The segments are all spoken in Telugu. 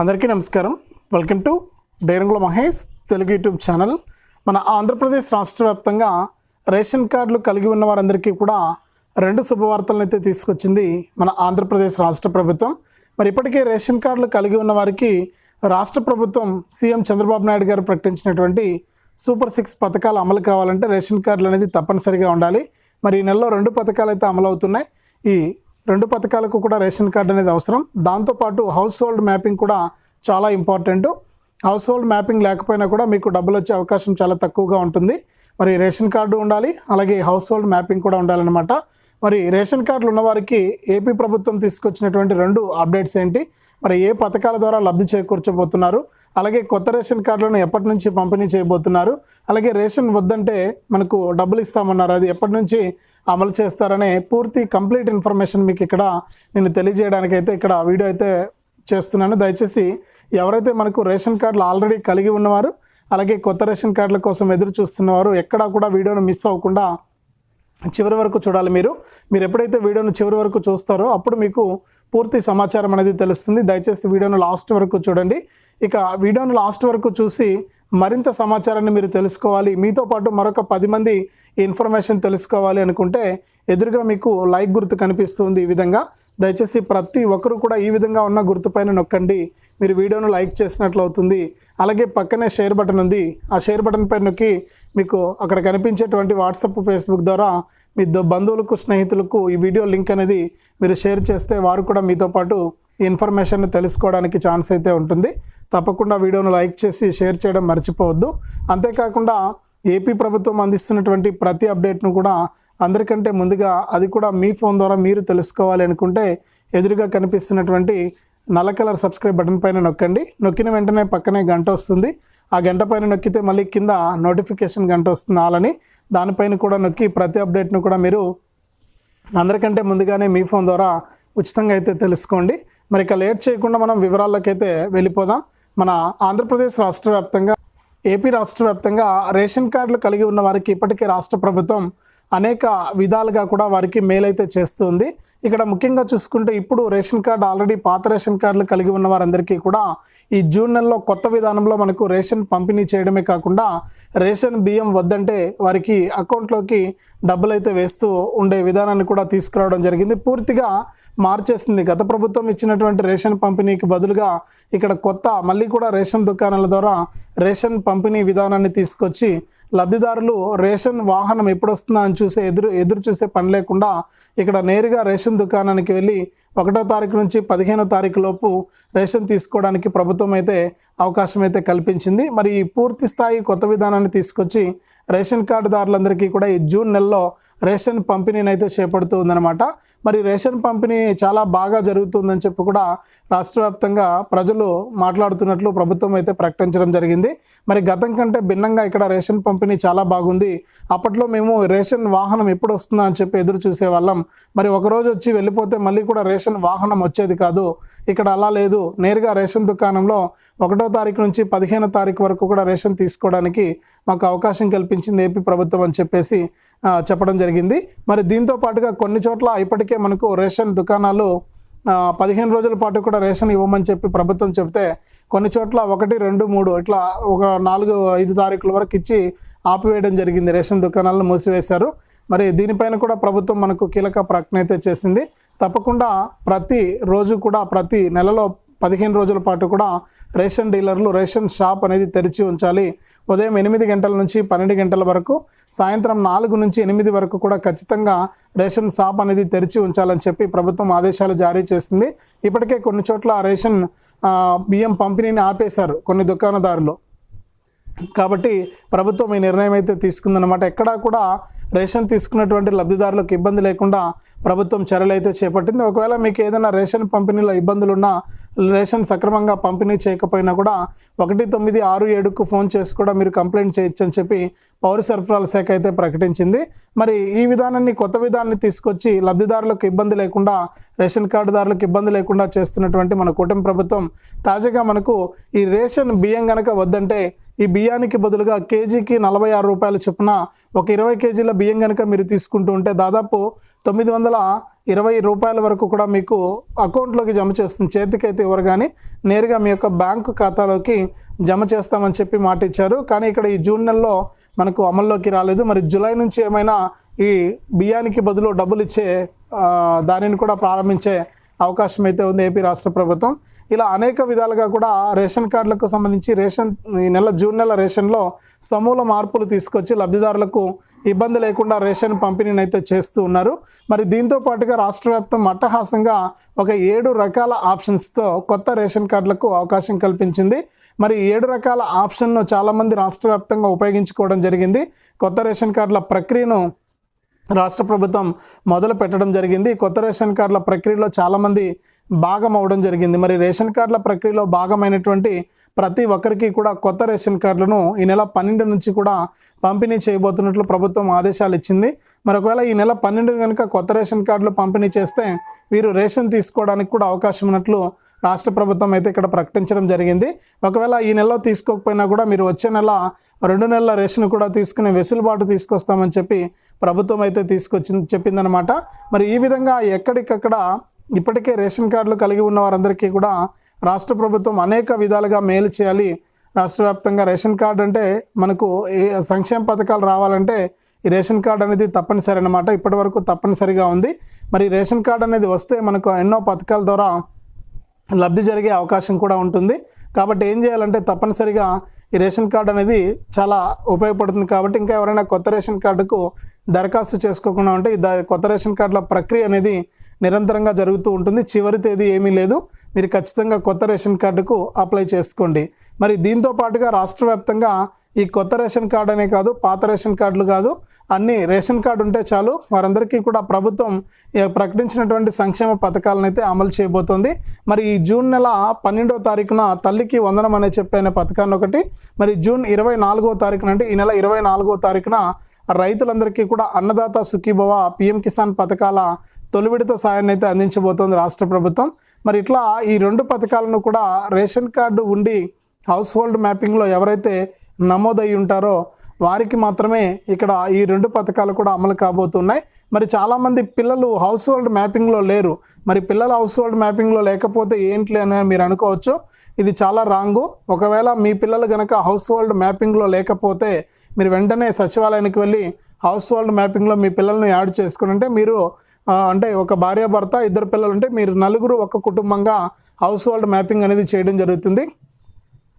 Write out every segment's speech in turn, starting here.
అందరికీ నమస్కారం. Welcome to డైరంగుల Mahesh Telugu YouTube channel. మన ఆంధ్రప్రదేశ్ రాష్ట్ర వ్యాప్తంగా రేషన్ కార్డులు కలిగి ఉన్న వారందరికీ కూడా రెండు శుభవార్తలను అయితే తీసుకొచ్చింది మన ఆంధ్రప్రదేశ్ రాష్ట్ర ప్రభుత్వం. మరి ఇప్పటికే రేషన్ కార్డులు కలిగి ఉన్న వారికి రాష్ట్ర ప్రభుత్వం సీఎం చంద్రబాబు నాయుడు గారు ప్రకటించినటువంటి సూపర్ సిక్స్ పథకాలు అమలు కావాలంటే రేషన్ కార్డులు అనేది తప్పనిసరిగా ఉండాలి. మరి ఈ నెలలో రెండు పథకాలు అయితే అమలు అవుతున్నాయి ఈ రెండు పథకాలకు కూడా రేషన్ కార్డు అనేది అవసరం. దాంతోపాటు హౌస్ హోల్డ్ మ్యాపింగ్ కూడా చాలా ఇంపార్టెంట్ హౌస్ హోల్డ్ మ్యాపింగ్ లేకపోయినా కూడా మీకు డబ్బులు వచ్చే అవకాశం చాలా తక్కువగా ఉంటుంది. మరి రేషన్ కార్డు ఉండాలి అలాగే హౌస్ హోల్డ్ మ్యాపింగ్ కూడా ఉండాలన్నమాట. మరి రేషన్ కార్డులు ఉన్నవారికి ఏపీ ప్రభుత్వం తీసుకొచ్చినటువంటి రెండు అప్డేట్స్ ఏంటి? మరి ఏ పథకాల ద్వారా లబ్ధి చేకూర్చబోతున్నారు? అలాగే కొత్త రేషన్ కార్డులను ఎప్పటి నుంచి పంపిణీ చేయబోతున్నారు? అలాగే రేషన్ వద్దంటే మనకు డబ్బులు ఇస్తామన్నారు. అది ఎప్పటి నుంచి అమలు చేస్తారని పూర్తి కంప్లీట్ ఇన్ఫర్మేషన్ మీకు ఇక్కడ నేను తెలియజేయడానికి అయితే ఇక్కడ వీడియో అయితే చేస్తున్నాను. దయచేసి ఎవరైతే మనకు రేషన్ కార్డులు ఆల్రెడీ కలిగి ఉన్నవారు అలాగే కొత్త రేషన్ కార్డుల కోసం ఎదురు చూస్తున్నవారు ఎక్కడా కూడా వీడియోను మిస్ అవ్వకుండా చివరి వరకు చూడాలి మీరు. మీరు ఎప్పుడైతే వీడియోను చివరి వరకు చూస్తారో అప్పుడు మీకు పూర్తి సమాచారం అనేది తెలుస్తుంది. దయచేసి వీడియోను లాస్ట్ వరకు చూడండి. ఇక వీడియోను లాస్ట్ వరకు చూసి మరింత సమాచారాన్ని మీరు తెలుసుకోవాలి. మీతో పాటు మరొక పది మంది ఇన్ఫర్మేషన్ తెలుసుకోవాలి అనుకుంటే ఎదురుగా మీకు లైక్ గుర్తు కనిపిస్తుంది ఈ విధంగా. దయచేసి ప్రతి ఒక్కరు కూడా ఈ విధంగా ఉన్న గుర్తుపైన నొక్కండి. మీరు వీడియోను లైక్ చేసినట్లు అవుతుంది. అలాగే పక్కనే షేర్ బటన్ ఉంది. ఆ షేర్ బటన్ పైన నొక్కి మీకు అక్కడ కనిపించేటువంటి వాట్సాప్ ఫేస్బుక్ ద్వారా మీ ద- బంధువులకు స్నేహితులకు ఈ వీడియో లింక్ అనేది మీరు షేర్ చేస్తే వారు కూడా మీతో పాటు ఇన్ఫర్మేషన్ తెలుసుకోవడానికి ఛాన్స్ అయితే ఉంటుంది. తప్పకుండా వీడియోను లైక్ చేసి షేర్ చేయడం మర్చిపోవద్దు. అంతేకాకుండా ఏపీ ప్రభుత్వం అందిస్తున్నటువంటి ప్రతి అప్డేట్ను కూడా అందరికంటే ముందుగా అది కూడా మీ ఫోన్ ద్వారా మీరు తెలుసుకోవాలి అనుకుంటే ఎదురుగా కనిపిస్తున్నటువంటి నల్ల కలర్ సబ్స్క్రైబ్ బటన్ పైన నొక్కండి. నొక్కిన వెంటనే పక్కనే గంట వస్తుంది. ఆ గంట పైన నొక్కితే మళ్ళీ కింద నోటిఫికేషన్ గంట వస్తుంది ఆలని దానిపైన కూడా నొక్కి ప్రతి అప్డేట్ను కూడా మీరు అందరికంటే ముందుగానే మీ ఫోన్ ద్వారా ఉచితంగా అయితే తెలుసుకోండి. మరి ఇక లేట్ చేయకుండా మనం వివరాల్లోకైతే వెళ్ళిపోదాం. మన ఆంధ్రప్రదేశ్ రాష్ట్ర వ్యాప్తంగా ఏపీ రాష్ట్ర వ్యాప్తంగా రేషన్ కార్డులు కలిగి ఉన్న వారికి ఇప్పటికే రాష్ట్ర ప్రభుత్వం అనేక విధాలుగా కూడా వారికి మేలైతే చేస్తుంది ఇక్కడ ముఖ్యంగా చూసుకుంటే ఇప్పుడు రేషన్ కార్డు ఆల్రెడీ పాత రేషన్ కార్డులు కలిగి ఉన్న వారందరికీ కూడా ఈ జూన్ నెలలో కొత్త విధానంలో మనకు రేషన్ పంపిణీ చేయడమే కాకుండా రేషన్ బియ్యం వద్దంటే వారికి అకౌంట్లోకి డబ్బులు అయితే వేస్తూ ఉండే విధానాన్ని కూడా తీసుకురావడం జరిగింది. పూర్తిగా మార్చేసింది. గత ప్రభుత్వం ఇచ్చినటువంటి రేషన్ పంపిణీకి బదులుగా ఇక్కడ కొత్త మళ్ళీ కూడా రేషన్ దుకాణాల ద్వారా రేషన్ పంపిణీ విధానాన్ని తీసుకొచ్చి లబ్ధిదారులు రేషన్ వాహనం ఎప్పుడు వస్తుందా అని చూసే ఎదురు ఎదురు చూసే పని లేకుండా ఇక్కడ నేరుగా రేషన్ దుకాణానికి వెళ్ళి ఒకటో తారీఖు నుంచి పదిహేనో తారీఖు లోపు రేషన్ తీసుకోవడానికి ప్రభుత్వం అయితే అవకాశం అయితే కల్పించింది. మరి ఈ పూర్తి స్థాయి కొత్త విధానాన్ని తీసుకొచ్చి రేషన్ కార్డుదారులందరికీ కూడా ఈ జూన్ నెలలో రేషన్ పంపిణీని అయితే చేపడుతూ ఉందన్నమాట. మరి రేషన్ పంపిణీ చాలా బాగా జరుగుతుందని చెప్పి కూడా రాష్ట్ర వ్యాప్తంగా ప్రజలు మాట్లాడుతున్నట్లు ప్రభుత్వం అయితే ప్రకటించడం జరిగింది. మరి గతం కంటే భిన్నంగా ఇక్కడ రేషన్ పంపిణీ చాలా బాగుంది. అప్పట్లో మేము రేషన్ వాహనం ఎప్పుడు వస్తుందా అని చెప్పి ఎదురు చూసే వాళ్ళం మరి ఒకరోజు వచ్చి వెళ్ళిపోతే మళ్ళీ కూడా రేషన్ వాహనం వచ్చేది కాదు. ఇక్కడ అలా లేదు. నేరుగా రేషన్ దుకాణంలో ఒకటో తారీఖు నుంచి పదిహేనో తారీఖు వరకు కూడా రేషన్ తీసుకోవడానికి మాకు అవకాశం కల్పించింది ఏపీ ప్రభుత్వం అని చెప్పేసి చెప్పడం జరిగింది. మరి దీంతో పాటుగా కొన్ని చోట్ల ఇప్పటికే మనకు రేషన్ దుకాణాలు పదిహేను రోజుల పాటు కూడా రేషన్ ఇవ్వమని చెప్పి ప్రభుత్వం చెప్తే కొన్ని చోట్ల ఒకటి రెండు మూడు ఇట్లా ఒక నాలుగు ఐదు తారీఖుల వరకు ఇచ్చి ఆపివేయడం జరిగింది. రేషన్ దుకాణాలను మూసివేశారు. మరి దీనిపైన కూడా ప్రభుత్వం మనకు కీలక ప్రకటన అయితే చేసింది. తప్పకుండా ప్రతి రోజు కూడా ప్రతి నెలలో పదిహేను రోజుల పాటు కూడా రేషన్ డీలర్లు రేషన్ షాప్ అనేది తెరిచి ఉంచాలి. ఉదయం ఎనిమిది గంటల నుంచి పన్నెండు గంటల వరకు సాయంత్రం నాలుగు నుంచి ఎనిమిది వరకు కూడా ఖచ్చితంగా రేషన్ షాప్ అనేది తెరిచి ఉంచాలని చెప్పి ప్రభుత్వం ఆదేశాలు జారీ చేసింది. ఇప్పటికే కొన్ని చోట్ల రేషన్ బియ్యం పంపిణీని ఆపేశారు కొన్ని దుకాణదారులు. కాబట్టి ప్రభుత్వం ఈ నిర్ణయం అయితే తీసుకుందనమాట ఎక్కడా కూడా రేషన్ తీసుకున్నటువంటి లబ్ధిదారులకు ఇబ్బంది లేకుండా ప్రభుత్వం చర్యలు అయితే చేపట్టింది. ఒకవేళ మీకు ఏదైనా రేషన్ పంపిణీలో ఇబ్బందులు ఉన్నా రేషన్ సక్రమంగా పంపిణీ చేయకపోయినా కూడా ఒకటి తొమ్మిది ఆరు ఏడుకు ఫోన్ చేసి కూడా మీరు కంప్లైంట్ చేయొచ్చు అని చెప్పి పౌర సరఫరాల శాఖ అయితే ప్రకటించింది. మరి ఈ విధానాన్ని కొత్త విధానాన్ని తీసుకొచ్చి లబ్ధిదారులకు ఇబ్బంది లేకుండా రేషన్ కార్డుదారులకు ఇబ్బంది లేకుండా చేస్తున్నటువంటి మన కూటమి ప్రభుత్వం తాజాగా మనకు ఈ రేషన్ బియ్యం గనక వద్దంటే ఈ బియ్యానికి బదులుగా కేజీకి నలభై ఆరు రూపాయల చొప్పున ఒక ఇరవై కేజీల బియ్యం కనుక మీరు తీసుకుంటూ ఉంటే దాదాపు తొమ్మిది వందల ఇరవై రూపాయల వరకు కూడా మీకు అకౌంట్లోకి జమ చేస్తుంది. చేతికైతే ఇవ్వరు కానీ నేరుగా మీ యొక్క బ్యాంకు ఖాతాలోకి జమ చేస్తామని చెప్పి మాట ఇచ్చారు. కానీ ఇక్కడ ఈ జూన్ నెలలో మనకు అమల్లోకి రాలేదు. మరి జూలై నుంచి ఏమైనా ఈ బియ్యానికి బదులు డబ్బులు ఇచ్చే దానిని కూడా ప్రారంభించే అవకాశం అయితే ఉంది ఏపీ రాష్ట్ర ప్రభుత్వం. ఇలా అనేక విధాలుగా కూడా రేషన్ కార్డులకు సంబంధించి రేషన్ ఈ నెల జూన్ నెల రేషన్లో సమూల మార్పులు తీసుకొచ్చి లబ్ధిదారులకు ఇబ్బంది లేకుండా రేషన్ పంపిణీని అయితే చేస్తూ ఉన్నారు. మరి దీంతో పాటుగా రాష్ట్ర వ్యాప్తం అట్టహాసంగా ఒక ఏడు రకాల ఆప్షన్స్తో కొత్త రేషన్ కార్డులకు అవకాశం కల్పించింది. మరి ఏడు రకాల ఆప్షన్ను చాలామంది రాష్ట్ర వ్యాప్తంగా ఉపయోగించుకోవడం జరిగింది. కొత్త రేషన్ కార్డుల ప్రక్రియను రాష్ట్ర ప్రభుత్వం మొదలు పెట్టడం జరిగింది. కొత్త రేషన్ కార్డుల ప్రక్రియలో చాలామంది భాగం అవడం జరిగింది. మరి రేషన్ కార్డుల ప్రక్రియలో భాగమైనటువంటి ప్రతి ఒక్కరికి కూడా కొత్త రేషన్ కార్డులను ఈ నెల పన్నెండు నుంచి కూడా పంపిణీ చేయబోతున్నట్లు ప్రభుత్వం ఆదేశాలు ఇచ్చింది. మరి ఒకవేళ ఈ నెల పన్నెండు కనుక కొత్త రేషన్ కార్డులు పంపిణీ చేస్తే వీరు రేషన్ తీసుకోవడానికి కూడా అవకాశం ఉన్నట్లు రాష్ట్ర ప్రభుత్వం అయితే ఇక్కడ ప్రకటించడం జరిగింది. ఒకవేళ ఈ నెలలో తీసుకోకపోయినా కూడా మీరు వచ్చే నెల రెండు నెలల రేషన్ కూడా తీసుకునే వెసులుబాటు తీసుకొస్తామని చెప్పి ప్రభుత్వం అయితే తీసుకొచ్చింది చెప్పిందనమాట మరి ఈ విధంగా ఎక్కడికక్కడ ఇప్పటికే రేషన్ కార్డులు కలిగి ఉన్న వారందరికీ కూడా రాష్ట్ర ప్రభుత్వం అనేక విధాలుగా మేలు చేయాలి. రాష్ట్ర వ్యాప్తంగా రేషన్ కార్డు అంటే మనకు ఏ సంక్షేమ పథకాలు రావాలంటే ఈ రేషన్ కార్డు అనేది తప్పనిసరి అనమాట ఇప్పటి వరకు తప్పనిసరిగా ఉంది. మరి రేషన్ కార్డు అనేది వస్తే మనకు ఎన్నో పథకాల ద్వారా లబ్ధి జరిగే అవకాశం కూడా ఉంటుంది. కాబట్టి ఏం చేయాలంటే తప్పనిసరిగా ఈ రేషన్ కార్డు అనేది చాలా ఉపయోగపడుతుంది కాబట్టి ఇంకా ఎవరైనా కొత్త రేషన్ కార్డుకు దరఖాస్తు చేసుకోకుండా ఉంటే ఈ ద- కొత్త రేషన్ కార్డుల ప్రక్రియ అనేది నిరంతరంగా జరుగుతూ ఉంటుంది. చివరి తేదీ ఏమీ లేదు. మీరు ఖచ్చితంగా కొత్త రేషన్ కార్డుకు అప్లై చేసుకోండి. మరి దీంతో పాటుగా రాష్ట్ర వ్యాప్తంగా ఈ కొత్త రేషన్ కార్డు అనే కాదు పాత రేషన్ కార్డులు కాదు అన్ని రేషన్ కార్డు ఉంటే చాలు వారందరికీ కూడా ప్రభుత్వం ప్రకటించినటువంటి సంక్షేమ పథకాలను అయితే అమలు చేయబోతోంది. మరి ఈ జూన్ నెల పన్నెండవ తారీఖున తల్లికి వందనం అనే చెప్పిన పథకాన్ని ఒకటి మరి జూన్ ఇరవై నాలుగో తారీఖున అంటే ఈ నెల ఇరవై నాలుగో తారీఖున రైతులందరికీ కూడా అన్నదాత సుఖీభవ పిఎం కిసాన్ పథకాల తొలి విడత సాయాన్ని అయితే అందించబోతోంది రాష్ట్ర ప్రభుత్వం. మరి ఇట్లా ఈ రెండు పథకాలను కూడా రేషన్ కార్డు ఉండి హౌస్ హోల్డ్ మ్యాపింగ్లో ఎవరైతే నమోదై ఉంటారో వారికి మాత్రమే ఇక్కడ ఈ రెండు పథకాలు కూడా అమలు కాబోతున్నాయి. మరి చాలామంది పిల్లలు హౌస్ హోల్డ్ మ్యాపింగ్లో లేరు. మరి పిల్లలు హౌస్ హోల్డ్ మ్యాపింగ్లో లేకపోతే ఏంటి అని మీరు అనుకోవచ్చు. ఇది చాలా రాంగు ఒకవేళ మీ పిల్లలు కనుక హౌస్ హోల్డ్ మ్యాపింగ్లో లేకపోతే మీరు వెంటనే సచివాలయానికి వెళ్ళి హౌస్ హోల్డ్ మ్యాపింగ్లో మీ పిల్లల్ని యాడ్ చేసుకుని మీరు అంటే ఒక భార్య భర్త ఇద్దరు పిల్లలు ఉంటే మీరు నలుగురు ఒక కుటుంబంగా హౌస్ హోల్డ్ మ్యాపింగ్ అనేది చేయడం జరుగుతుంది.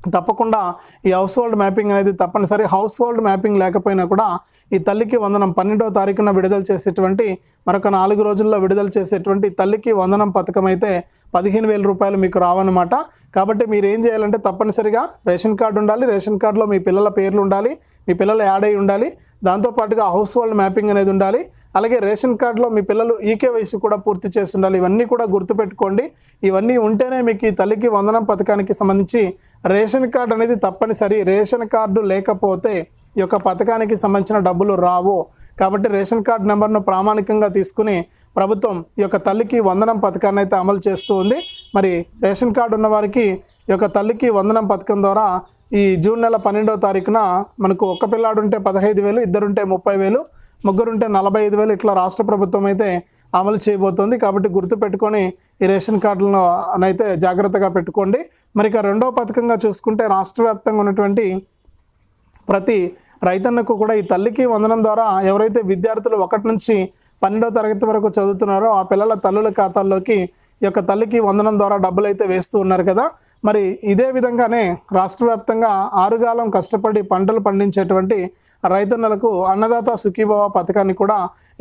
తప్పకుండా ఈ హౌస్ హోల్డ్ మ్యాపింగ్ అనేది తప్పనిసరి. హౌస్ హోల్డ్ మ్యాపింగ్ లేకపోయినా కూడా ఈ తల్లికి వందనం పన్నెండవ తారీఖున విడుదల చేసేటువంటి మరొక నాలుగు రోజుల్లో విడుదల చేసేటువంటి తల్లికి వందనం పథకం అయితే పదిహేను వేల రూపాయలు మీకు రావన్నమాట. కాబట్టి మీరు ఏం చేయాలంటే తప్పనిసరిగా రేషన్ కార్డు ఉండాలి. రేషన్ కార్డులో మీ పిల్లల పేర్లు ఉండాలి. మీ పిల్లలు యాడ్ అయి ఉండాలి. దాంతోపాటుగా హౌస్ హోల్డ్ మ్యాపింగ్ అనేది ఉండాలి. అలాగే రేషన్ కార్డులో మీ పిల్లలు ఈకేవైసీ కూడా పూర్తి చేస్తుండాలి. ఇవన్నీ కూడా గుర్తుపెట్టుకోండి. ఇవన్నీ ఉంటేనే మీకు ఈ తల్లికి వందనం పథకానికి సంబంధించి రేషన్ కార్డు అనేది తప్పనిసరి. రేషన్ కార్డు లేకపోతే ఈ యొక్క పథకానికి సంబంధించిన డబ్బులు రావు. కాబట్టి రేషన్ కార్డు నెంబర్ను ప్రామాణికంగా తీసుకుని ప్రభుత్వం ఈ యొక్క తల్లికి వందనం పథకాన్ని అయితే అమలు చేస్తూ ఉంది. మరి రేషన్ కార్డు ఉన్న వారికి ఈ యొక్క తల్లికి వందనం పథకం ద్వారా ఈ జూన్ నెల పన్నెండవ తారీఖున మనకు ఒక్క పిల్లాడు ఉంటే పదహైదు వేలు ఇద్దరుంటే ముప్పై వేలు ముగ్గురుంటే నలభై ఐదు వేలు ఇట్లా రాష్ట్ర ప్రభుత్వం అయితే అమలు చేయబోతోంది. కాబట్టి గుర్తుపెట్టుకొని ఈ రేషన్ కార్డులను అయితే జాగ్రత్తగా పెట్టుకోండి. మరి ఇక రెండో పథకంగా చూసుకుంటే రాష్ట్ర వ్యాప్తంగా ఉన్నటువంటి ప్రతి రైతన్నకు కూడా ఈ తల్లికి వందనం ద్వారా ఎవరైతే విద్యార్థులు ఒకటి నుంచి పన్నెండవ తరగతి వరకు చదువుతున్నారో ఆ పిల్లల తల్లుల ఖాతాల్లోకి ఈ యొక్క తల్లికి వందనం ద్వారా డబ్బులు అయితే వేస్తూ ఉన్నారు కదా. మరి ఇదే విధంగానే రాష్ట్ర వ్యాప్తంగా ఆరుగాలం కష్టపడి పంటలు పండించేటువంటి రైతన్నలకు అన్నదాత సుఖీభవ పథకాన్ని కూడా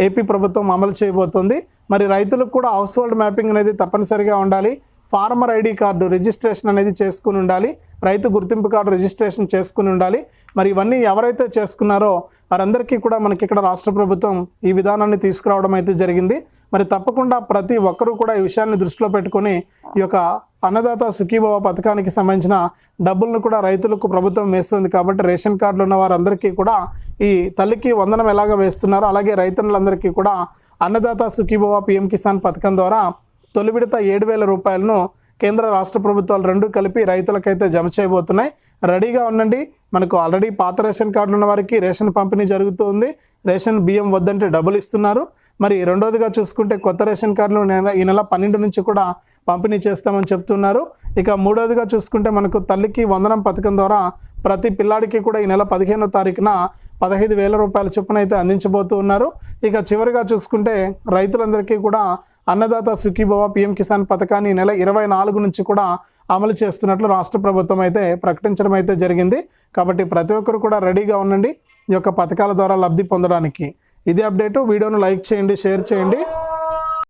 ఏపీ ప్రభుత్వం అమలు చేయబోతోంది. మరి రైతులకు కూడా హౌస్ హోల్డ్ మ్యాపింగ్ అనేది తప్పనిసరిగా ఉండాలి. ఫార్మర్ ఐడి కార్డు రిజిస్ట్రేషన్ అనేది చేసుకుని ఉండాలి. రైతు గుర్తింపు కార్డు రిజిస్ట్రేషన్ చేసుకుని ఉండాలి. మరి ఇవన్నీ ఎవరైతే చేసుకున్నారో వారందరికీ కూడా మనకి ఇక్కడ రాష్ట్ర ప్రభుత్వం ఈ విధానాన్ని తీసుకురావడం అయితే జరిగింది. మరి తప్పకుండా ప్రతి ఒక్కరూ కూడా ఈ విషయాన్ని దృష్టిలో పెట్టుకొని ఈ యొక్క అన్నదాత సుఖీభవ పథకానికి సంబంధించిన డబ్బులను కూడా రైతులకు ప్రభుత్వం వేస్తుంది కాబట్టి రేషన్ కార్డులు ఉన్న వారందరికీ కూడా ఈ తల్లికి వందనం ఎలాగ వేస్తున్నారో అలాగే రైతులందరికీ కూడా అన్నదాత సుఖీభవ పిఎం కిసాన్ పథకం ద్వారా తొలి విడత ఏడు వేల రూపాయలను కేంద్ర రాష్ట్ర ప్రభుత్వాలు రెండు కలిపి రైతులకైతే జమ చేయబోతున్నాయి. రెడీగా ఉండండి. మనకు ఆల్రెడీ పాత రేషన్ కార్డులు ఉన్న వారికి రేషన్ పంపిణీ జరుగుతుంది. రేషన్ బియ్యం వద్దంటే డబ్బులు ఇస్తున్నారు. మరి రెండోదిగా చూసుకుంటే కొత్త రేషన్ కార్డులు ఈ నెల పన్నెండు నుంచి కూడా పంపిణీ చేస్తామని చెప్తున్నారు. ఇక మూడోదిగా చూసుకుంటే మనకు తల్లికి వందనం పథకం ద్వారా ప్రతి పిల్లాడికి కూడా ఈ నెల పదిహేనో తారీఖున పదహైదు వేల రూపాయల చొప్పున అయితే అందించబోతూ ఉన్నారు. ఇక చివరిగా చూసుకుంటే రైతులందరికీ కూడా అన్నదాత సుఖీభవ పిఎం కిసాన్ పథకాన్ని నెల ఇరవై నాలుగు నుంచి కూడా అమలు చేస్తున్నట్లు రాష్ట్ర ప్రభుత్వం అయితే ప్రకటించడం అయితే జరిగింది. కాబట్టి ప్రతి ఒక్కరు కూడా రెడీగా ఉండండి. ఈ యొక్క పథకాల ద్వారా లబ్ధి పొందడానికి. ఇది అప్డేటు. వీడియోను లైక్ చేయండి షేర్ చేయండి.